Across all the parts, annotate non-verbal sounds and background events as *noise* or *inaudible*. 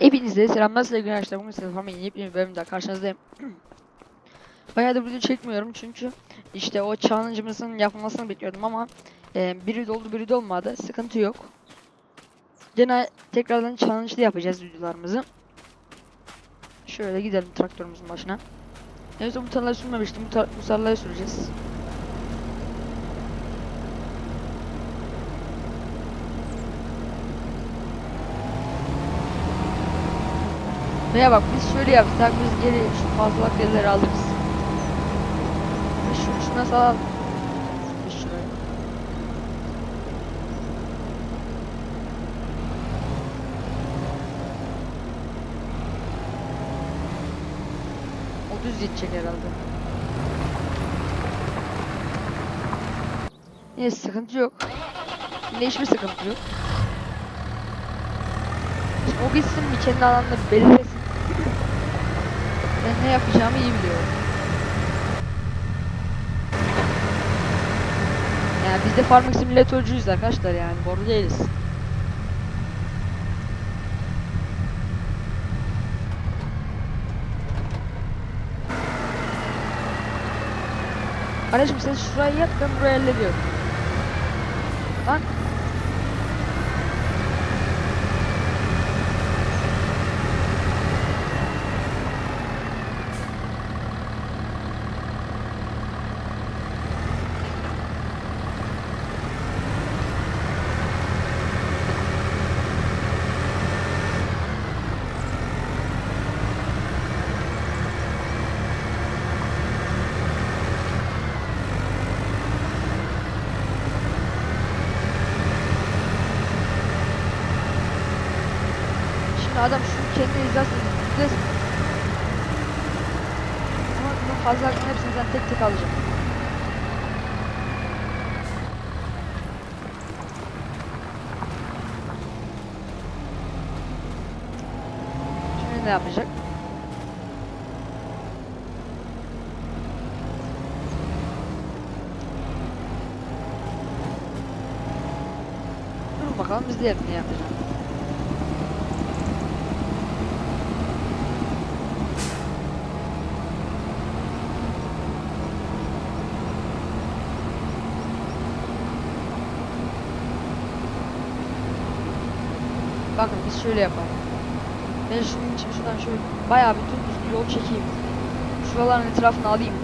Hepinize selamlar sevgili arkadaşlar. Bugün Family'nin yepyeni bir bölümde karşınızdayım. *clears throat* Bayağı da video çekmiyorum çünkü işte o challenge'ımızın yapılmasını bekliyordum ama e, biri doldu biri dolmadı. Sıkıntı yok. Gene tekrardan challenge'lı yapacağız videolarımızı. Şöyle gidelim traktörümüzün başına. Son bu tarlayı sürmemiştim. Bu, tar bu tarlayı süreceğiz. Veya bak biz şöyle yapsak biz geri şu fazlalık yerleri alırız. Şu, şuna sağ düz yetecek herhalde. Neyse sıkıntı yok. Yine hiçbir sıkıntı yok. O gitsin bir kendi alanını belirlesin. Ben ne yapacağımı iyi biliyorum. Yani biz de farming simülatörcüyüz arkadaşlar yani boru değiliz. Kardeşim sen şurayı yap ben burayı hallediyorum. Lan Şimdi adam şu kendi hizasını düzlesin. Ama bu fazla hepsini sen tek tek alacağım. Şimdi ne yapacak? Durun bakalım diğerini ne yapacağız. Bakın biz şöyle yapalım. Ben şunun için şuradan şöyle bayağı bir bir yol çekeyim. Şuraların etrafını alayım.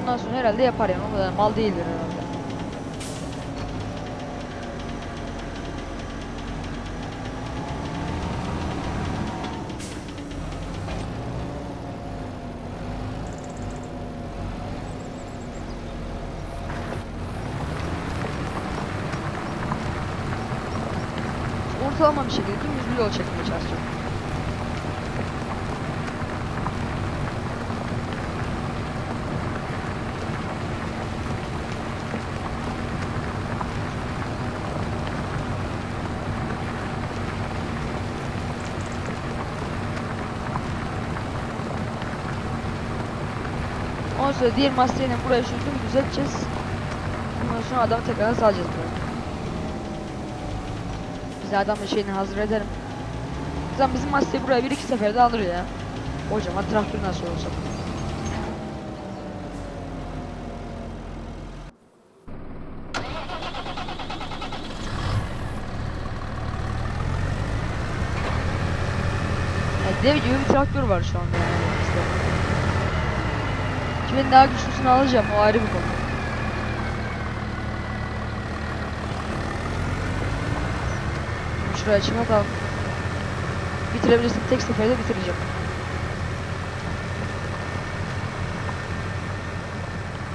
Ondan sonra herhalde yapar yani. O kadar mal değildir herhalde. Ortalama bir şekilde dümdüz bir yol çekmeye çalışacağım. Ondan sonra diğer masayla buraya şu düzelteceğiz. Ondan sonra adamı tekrar salacağız buraya. Biz adamın şeyini hazır ederim. Zaten bizim masayı buraya bir iki seferde alır ya. Kocaman traktör nasıl olsa. Dev gibi bir traktör var şu anda yani. Kimin daha güçlüsünü alacağım o ayrı bir konu. Şuraya açayım bakalım. Bitirebilirsin tek seferde bitireceğim.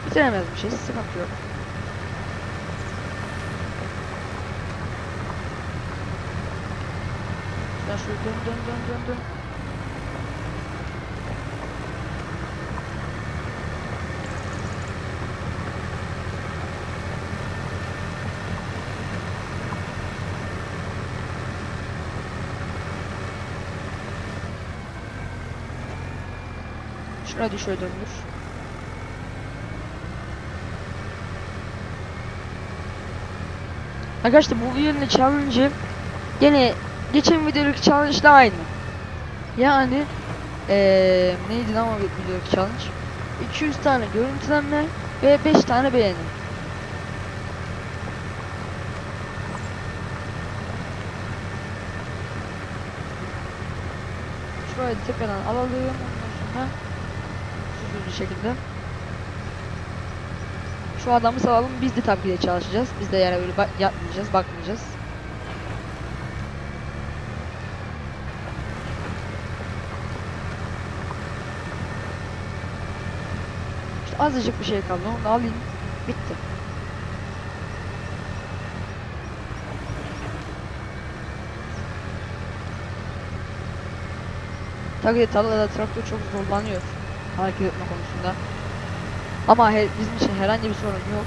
Bitiremez bir şey sıkıntı yok. Şuradan şöyle dön dön dön dön dön. Şuraya şöyle döndür. Arkadaşlar bu videonun challenge'ı gene geçen videodaki challenge ile aynı. Yani eee neydi lan o videodaki challenge? 200 tane görüntülenme ve 5 tane beğeni. Şurayı tekrardan alalım ondan sonra bir şekilde şu adamı salalım biz de tabii çalışacağız. Biz de yani böyle bak yapmayacağız, bakmayacağız. İşte azıcık bir şey kaldı. Onu alayım. Bitti. Tabii tarlada traktör çok zorlanıyor hareket etme konusunda. Ama he- bizim için herhangi bir sorun yok.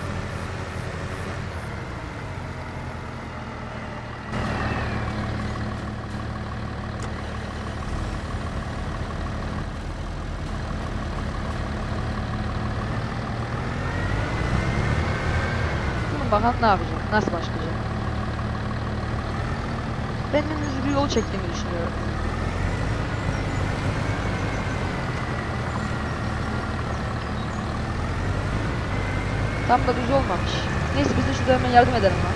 Bakalım ne yapacak, nasıl başlayacak. Ben dümdüz bir yol çektiğimi düşünüyorum. Tam da düz olmamış. Neyse biz de şurada hemen yardım edelim lan.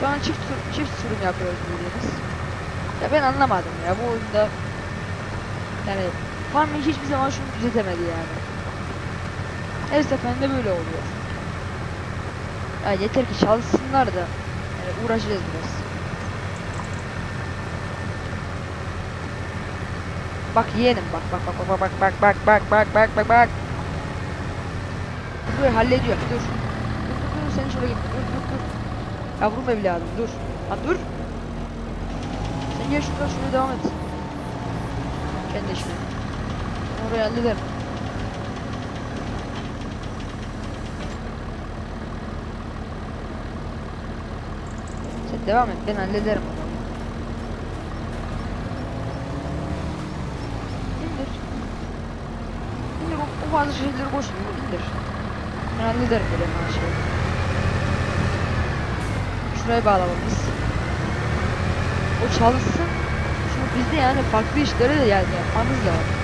Şu an çift tur- çift sürüm yapıyoruz bildiğiniz. Ya ben anlamadım ya bu oyunda yani farming hiçbir zaman şunu düzeltemedi yani. Her seferinde böyle oluyor. Ya yeter ki çalışsınlar da yani uğraşacağız biraz. Bak yeğenim bak bak bak bak bak bak bak bak bak bak bak bak. Dur hallediyor dur. Dur dur dur sen şöyle git dur dur dur. Yavrum evladım dur. Ha dur. Sen gel şuradan şuraya devam et. Kendi işine. Ben orayı hallederim. Sen devam et ben hallederim onu. İndir. İndir o, o bazı şeyleri boş indir. Ben hallederim böyle her şeyi. Şuraya bağlayalım biz. O çalışsın. Şimdi biz de yani farklı işlere de yani yapmamız lazım.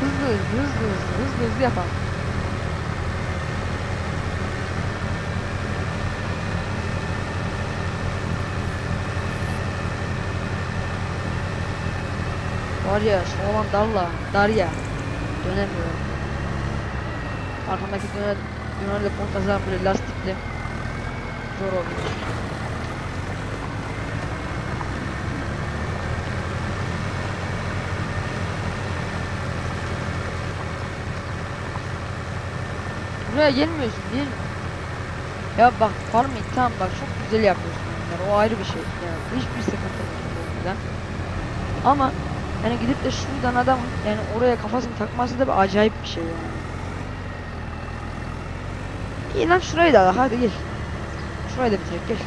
Hızlı hızlı hızlı hızlı hızlı yapalım. Var ya şu olan darla, dar ya. Dönemiyorum. Arkamdaki döner, dönerle kontazan böyle lastikli. Zor oluyor. Buraya gelmiyorsun değil mi? Ya bak farming tamam bak çok güzel yapıyorsun bunları. O ayrı bir şey. Yani hiçbir sıkıntı yok. Ama yani gidip de şuradan adam yani oraya kafasını takması da bir acayip bir şey yani. İyi lan şurayı da hadi gel. Şurayı da bitirek gel.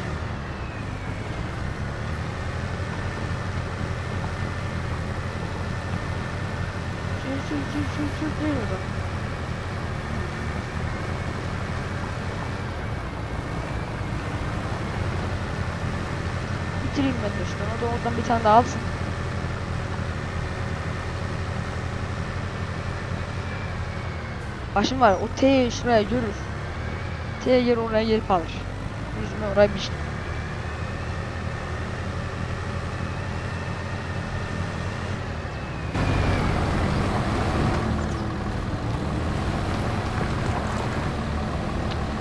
Sür sür sür sür sür değil oradan. Bitireyim ben de şunu. O da oradan bir tane daha alsın. Başım var. O T şuraya görür. T yer oraya gelip alır. Yüzüme oraya bir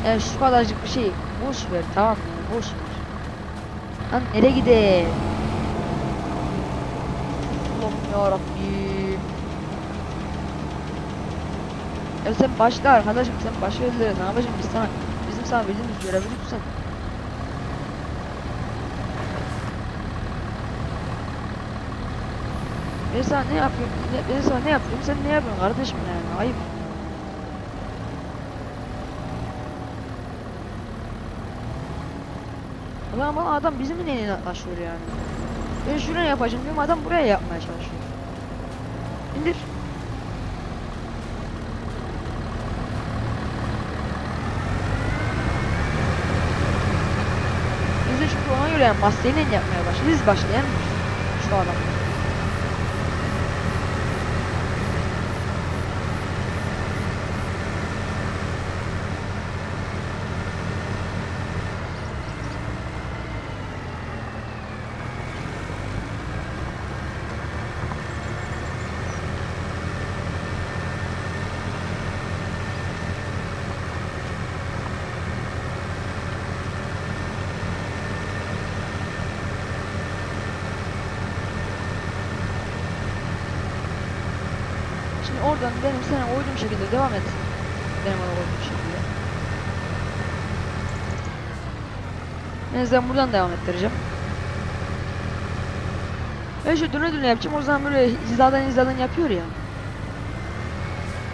Yani şu kadarcık bir şey boş ver tamam mı? Boş ver. Lan nereye gideyim? Allah'ım yarabbim. Ya sen başla arkadaşım sen başka yerlere ne yapacaksın biz sana bizim sana verdiğimiz görevi lütfen. Ben sana ne yapıyorum? Ne, ben sana ne yapıyorum? Sen ne yapıyorsun kardeşim yani? Ayıp. Ulan ama adam bizim neyle yaklaşıyor yani? Ben şuraya yapacağım diyorum adam buraya yapmaya çalışıyor. İndir. Biz yani maskeyle yapmaya başladık. Biz başlayan şu adam. Şimdi oradan benim sana koyduğum şekilde devam et. Benim ona koyduğum şekilde. En azından buradan devam ettireceğim. Ben şu döne döne yapacağım. O zaman böyle hizadan hizadan yapıyor ya.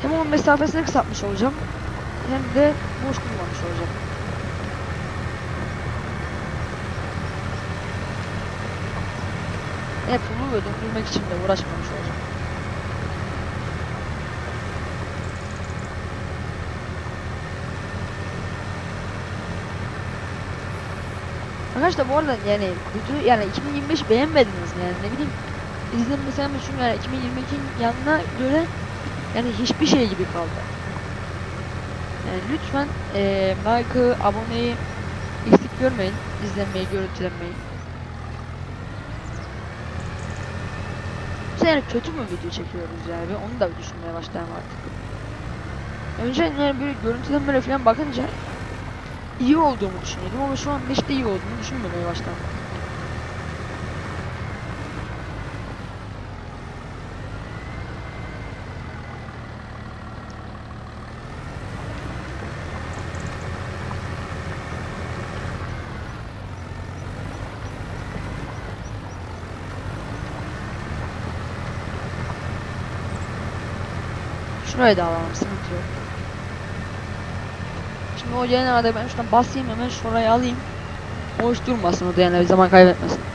Hem onun mesafesini kısaltmış olacağım. Hem de boş kullanmış olacağım. Hep bunu böyle döndürmek için de uğraşmamış olacağım. Arkadaşlar bu arada yani kötü yani 2025 beğenmediniz mi yani ne bileyim izlenmesem çünkü yani 2022'nin yanına göre yani hiçbir şey gibi kaldı. Yani lütfen eee like'ı, aboneyi eksik görmeyin. izlenmeyi, görüntülenmeyi. Bu sene kötü mü video çekiyoruz yani? Onu da düşünmeye başlayayım artık. Önce yani böyle görüntülenmelere falan bakınca iyi olduğumu düşünüyordum ama şu an de iyi olduğumu düşünmemeye başladım. Şuraya da alalım sıkıntı yok. Şimdi o genelde ben şuradan basayım hemen şuraya alayım. Hiç durmasın o yani zaman kaybetmesin.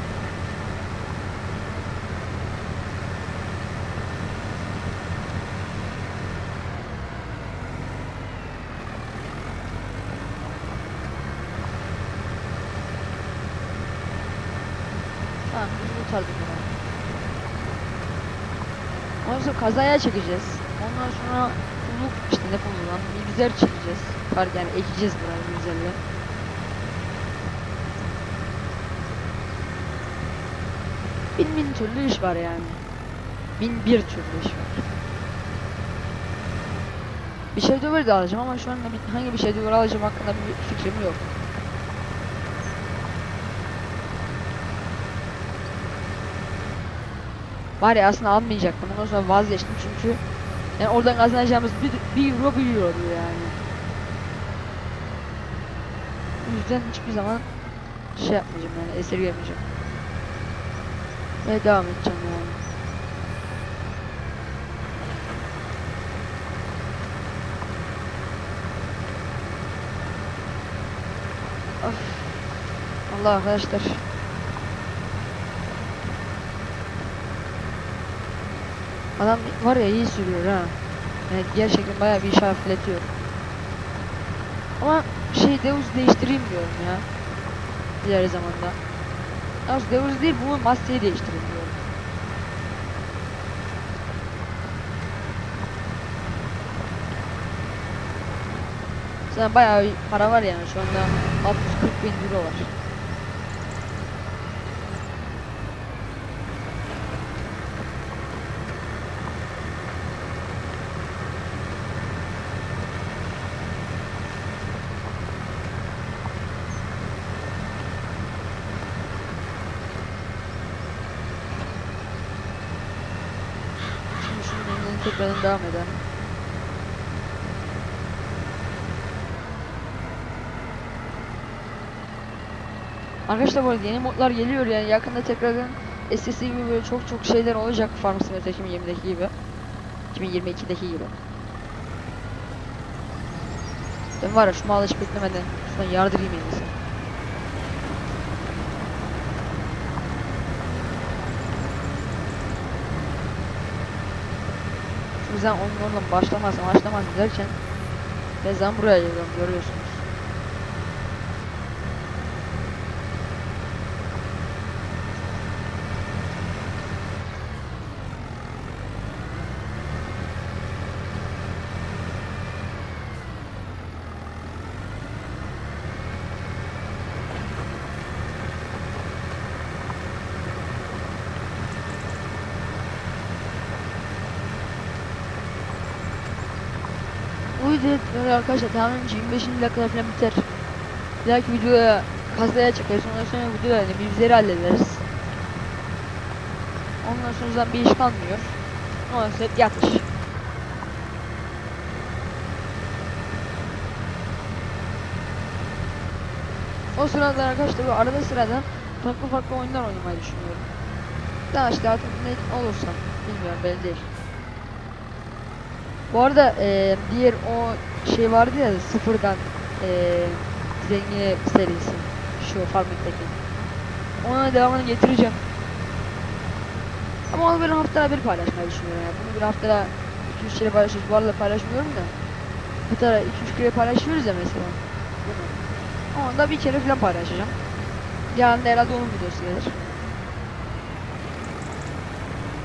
Tamam biz kurtardık bunu. Ondan sonra kazaya çekeceğiz. Ondan sonra kumluk işte ne kumluğu lan bilgisayar çekeceğiz. Kar yani ekeceğiz buraya bilgisayarla. Bin bin türlü iş var yani. Bin bir türlü iş var. Bir şey de de alacağım ama şu anda hangi bir şey de alacağım hakkında bir fikrim yok. Var ya aslında almayacaktım. Ondan sonra vazgeçtim çünkü yani oradan kazanacağımız bir, bir euro bir euro diyor yani. O yüzden hiçbir zaman şey yapmayacağım yani esirgemeyeceğim. Ve devam edeceğim yani. Of. Allah arkadaşlar. Adam var ya iyi sürüyor ha. Yani gerçekten bayağı bir iş. Ama şey Deus değiştireyim diyorum ya. İleri zamanda. Aslında Deus değil bu maskeyi değiştireyim diyorum. Zaten bayağı para var yani şu anda 60-40 bin euro var. Şimdi tekrardan devam edelim. Arkadaşlar bu arada yeni modlar geliyor yani yakında tekrardan SSD gibi böyle çok çok şeyler olacak Farm Simulator 2020'deki gibi. 2022'deki gibi. Ben var ya şu malı hiç beklemeden şuradan yardırayım en iyisi. Sen onun oradan başlamazsın başlamazsın derken ben buraya geliyorum görüyorsunuz. Bu video böyle arkadaşlar tahminimce 25. dakikada falan biter. Bir dahaki videoya kasaya çekeriz. Ondan sonra videoda hani bizleri hallederiz. Ondan sonra bir iş kalmıyor. Ondan sonra yatış. O sırada arkadaşlar bu arada sırada farklı farklı oyunlar oynamayı düşünüyorum. Daha işte artık ne olursa bilmiyorum belli değil. Bu arada eee, diğer o şey vardı ya sıfırdan eee zengin serisi şu Farming'deki. Ona devamını getireceğim. Ama onu böyle haftada bir paylaşmayı düşünüyorum yani. Bunu bir haftada 2-3 kere paylaşıyoruz. Bu arada paylaşmıyorum da. Haftada 2-3 kere paylaşıyoruz ya mesela. Bunu. Onu da bir kere falan paylaşacağım. Yarın da herhalde onun videosu gelir.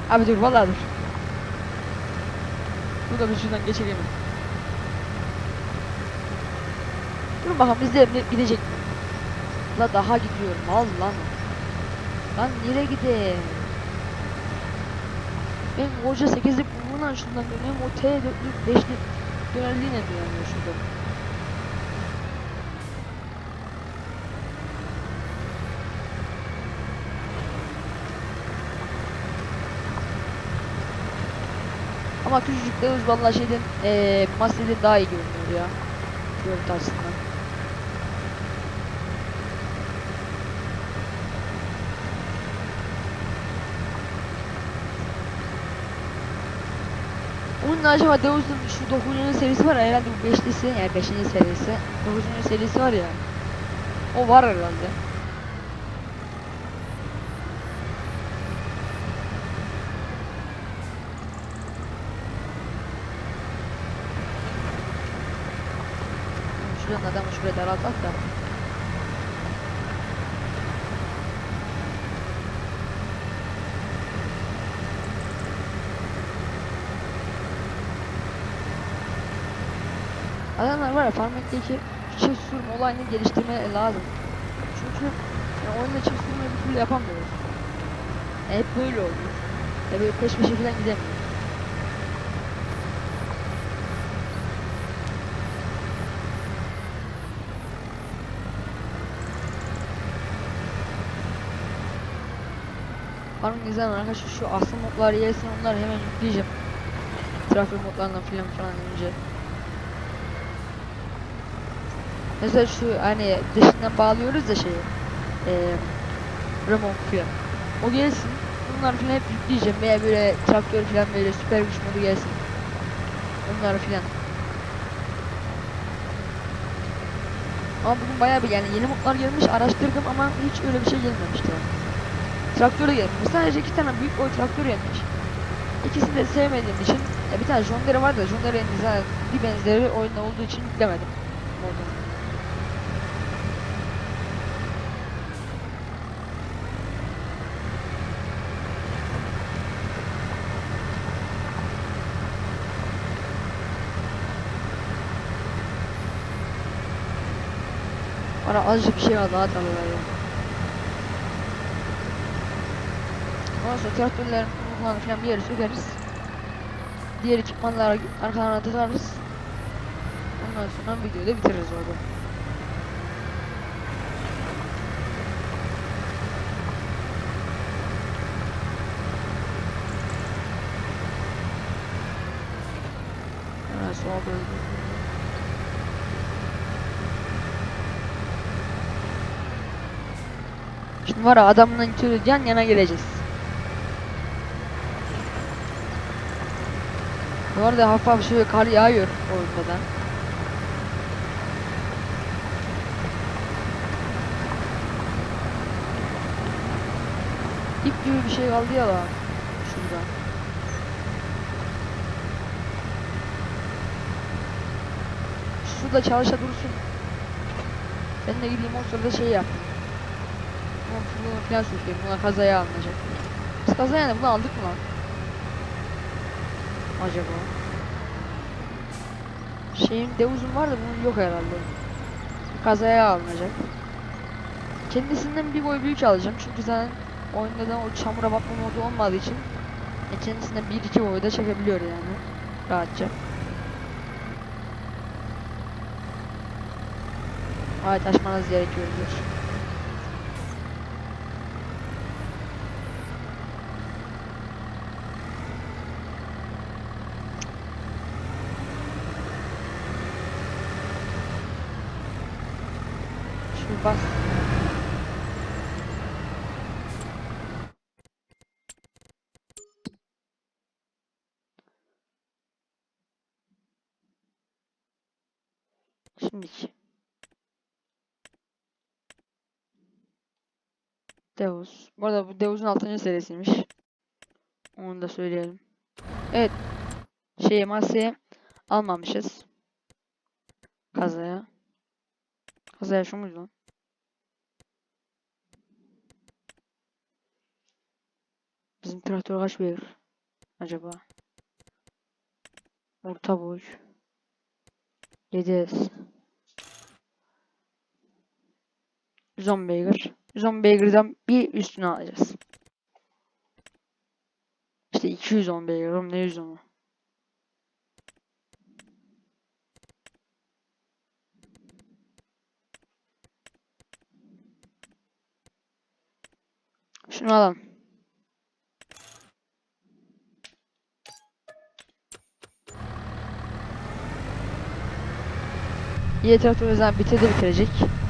Abi dur vallahi dur. Bu da bir şuradan geçelim. Dur bakalım de gidecek? La daha gidiyorum al lan. Lan nereye gideyim? Ben koca 8'lik bundan şundan dönüyorum o T 4'lük 5'lik dönerliğine dönüyor şurada. Ama küçücük de hız vallahi şeyden eee Master'den daha iyi görünüyor ya. Görüntü açısından. Onun acaba Deus'un şu 9. serisi var ya, herhalde bu 5'lisi yani 5. serisi 9. serisi var ya o var herhalde. Şuradan adamı şuraya daraltak da. Adamlar var ya Farming'deki çift sürüm olayını geliştirme lazım. Çünkü yani oyunda çift sürümü bir türlü yapamıyoruz. E, hep böyle oluyor. Ya böyle peş peşe falan gidemiyoruz. Farming izleyen arkadaşlar şu asıl modlar gelsin onları hemen yükleyeceğim. Trafik modlarından filan falan önce. Mesela şu hani dışından bağlıyoruz ya şeyi. Eee remont filan. O gelsin. Bunlar filan hep yükleyeceğim veya böyle traktör filan böyle süper güç modu gelsin. Onları filan. Ama bugün bayağı bir yani yeni modlar gelmiş araştırdım ama hiç öyle bir şey gelmemişti. Traktörü gelmiş. Sadece iki tane büyük boy traktör gelmiş. İkisini de sevmediğim için ya bir tane John Deere var da John Deere'nin zaten bir benzeri oyunda olduğu için yüklemedim. Modunu. Bana azıcık bir şey var daha tabii ya. Ondan sonra traktörlerin kullanı falan bir yere sökeriz. Diğer ekipmanları arkalarına takarız. Ondan sonra videoyu da bitiririz orada. Doğru Şimdi var ya adamla yan yana geleceğiz. Bu arada hafif hafif şöyle kar yağıyor oyunda. İp gibi bir şey kaldı ya lan. Şurada. Şurada çalışa dursun. Ben de gideyim o sırada şey yaptım. Bunu falan sürüyorum. Buna kazaya alınacak. Biz kazaya ne? Bunu aldık mı lan? Acaba? Şeyim Deuz'um var da bunun yok herhalde. Kazaya alınacak. Kendisinden bir boy büyük alacağım çünkü zaten oyunda da o çamura batma modu olmadığı için e, kendisinden bir iki boy da çekebiliyor yani rahatça. Evet açmanız gerekiyor diyor. Şu bas. Şimdi Deus. Bu arada bu Deus'un 6. serisiymiş. Onu da söyleyelim. Evet. Şey masaya almamışız. Kazaya. Kazaya şu muydu lan? Bizim traktör kaç verir? Acaba? Orta boy. 7S. 110 beygir. 110 beygirden bir üstüne alacağız. İşte 210 beygir. Oğlum ne 110'u? Şunu alalım. İyi traktör o zaman bitirdi bitirecek.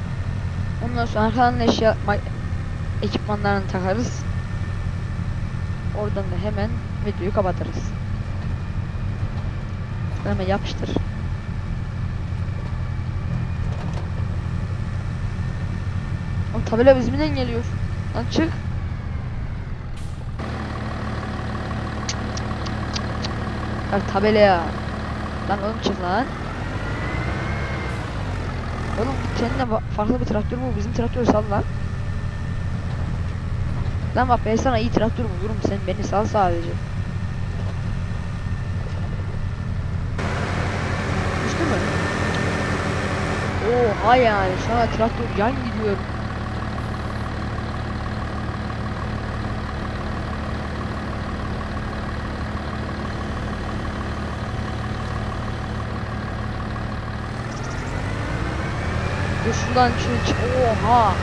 Ondan sonra arkadan eşya ma- ekipmanlarını takarız. Oradan da hemen videoyu kapatırız. Hemen yapıştır. O tabela bizimden geliyor. Lan çık. Bak tabelaya. Lan oğlum çık lan. Oğlum ba- farklı bir traktör bu. Bizim traktörü sal lan. Lan bak ben sana iyi traktör bulurum. Sen beni sal sadece. Düştü mü? Oha yani. Sana traktör yan gidiyor. Dur şuradan şöyle çık. Oha.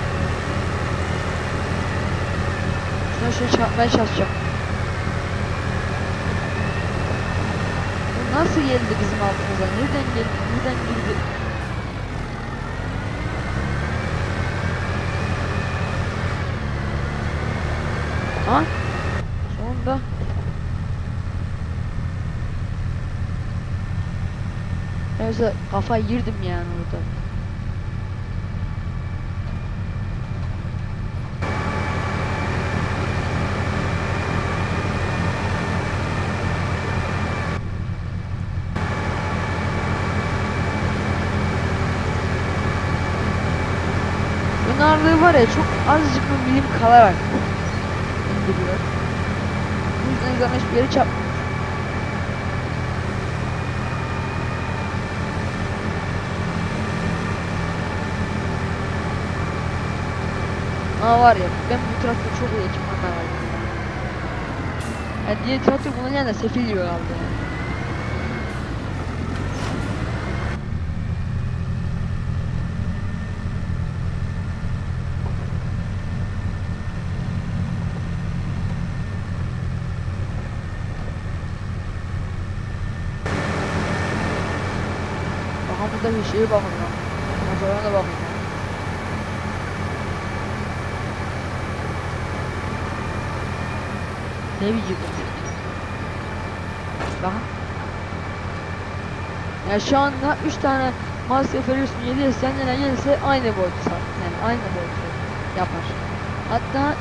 Şuna şöyle çarpmaya çalışacağım. Bu nasıl geldi bizim altımıza? Nereden geldi? Nereden girdi? Ha? Sonunda. Neyse kafayı girdim yani orada. Ön ağırlığı var ya çok azıcık bir milim kalarak indiriyor. Bu yüzden zaten hiçbir yere çarpmıyor. Ama var ya ben bu traktör çok iyi ekipmanlar aldım. Yani diğer traktör bunun yanında sefil gibi kaldı yani. Bir şeye bakın lan. Da bakın. Ne biçim? Bakın. Ya şu anda 3 tane Ferguson 7 yan yana gelirse aynı boyutu yani aynı boyutu yapar. Hatta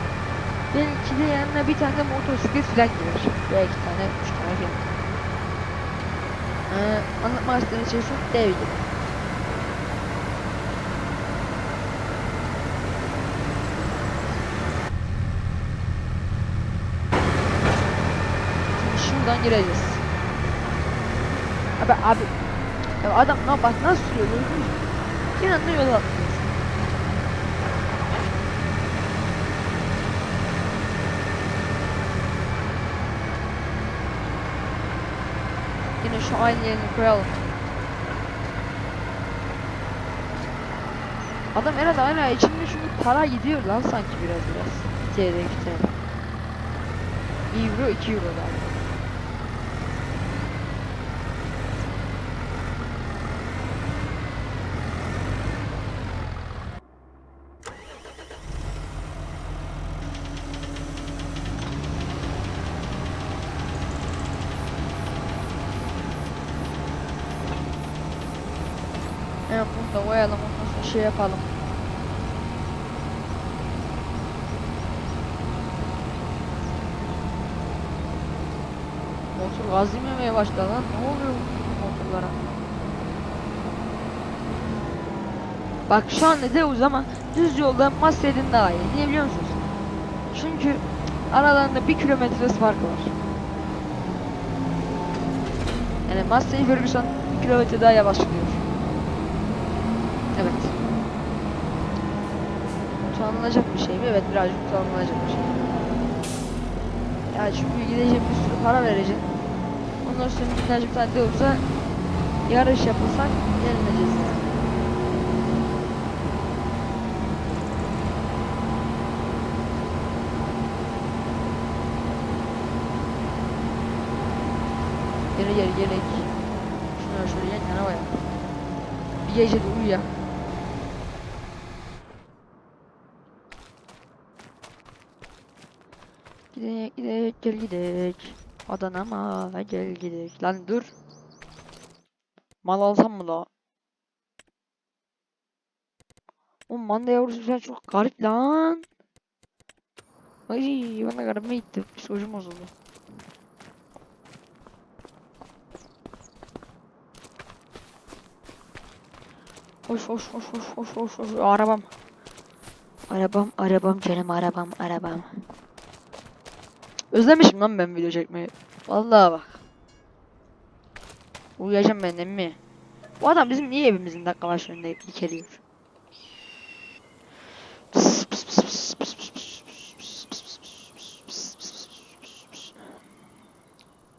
belki de yanına bir tane motosiklet falan gelir. Veya iki tane, üç tane falan. Ee, anlatmak istediğim şey şu dev gibi. Buradan gireceğiz. Abi abi. Ya adam ne bak nasıl sürüyor gördün mü? Bir anda yola atlıyor. Yine şu aynı yerini koyalım. Adam herhalde aynı içinde çünkü para gidiyor lan sanki biraz biraz. TL TL. 1 euro 2 euro galiba. Bunu da koyalım ondan sonra şey yapalım. Motor gaz yememeye başladı lan. Ne oluyor motorlara? Bak şu an ne Deus ama düz yolda Maser'in daha iyi. Niye biliyor musunuz? Çünkü aralarında bir kilometre fark var. Yani Massey Ferguson bir kilometre daha yavaş gidiyor. Evet. Utanılacak bir şey mi? Evet birazcık utanılacak bir şey. Ya çünkü gidecek bir sürü para vereceksin. Ondan sonra birazcık tane de olsa yarış yapılsak yenileceğiz yani. Geri geri gerek. Şunları şöyle yan yana koyalım. Bir gece de uyuyak. Gidek gidek gel gidek. Adana'ma gel gidek. Lan dur. Mal alsam mı la? O manda yavrusu falan çok garip lan. Ay bana garibime gitti. Psikolojim bozuldu. Hoş hoş hoş hoş hoş hoş hoş. Arabam. Arabam arabam canım arabam arabam. Özlemişim lan ben video çekmeyi. Vallahi bak. Uyuyacağım ben emmi. Bu adam bizim niye evimizin dakikalar önünde dikeliyor?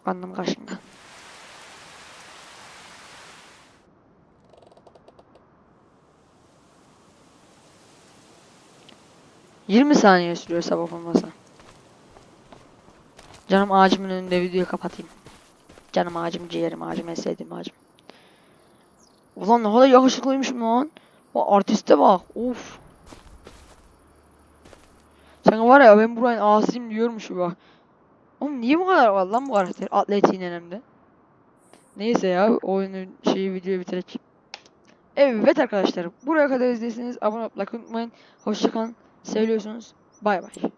Anlam kaşında. Yirmi saniye sürüyor sabah olmasa. Canım ağacımın önünde videoyu kapatayım. Canım ağacım, ciğerim ağacım, en sevdiğim ağacım. Ulan ne kadar yakışıklıymışım lan. O artiste bak. Of. Sen var ya ben buranın ağasıyım diyormuş bak. Oğlum niye bu kadar var lan bu karakter? Atletiğin önemli. Neyse ya oyunun şeyi videoyu bitirek. Evet arkadaşlar buraya kadar izlediyseniz abone olmayı unutmayın. Hoşçakalın. Seviyorsunuz. Bay bay.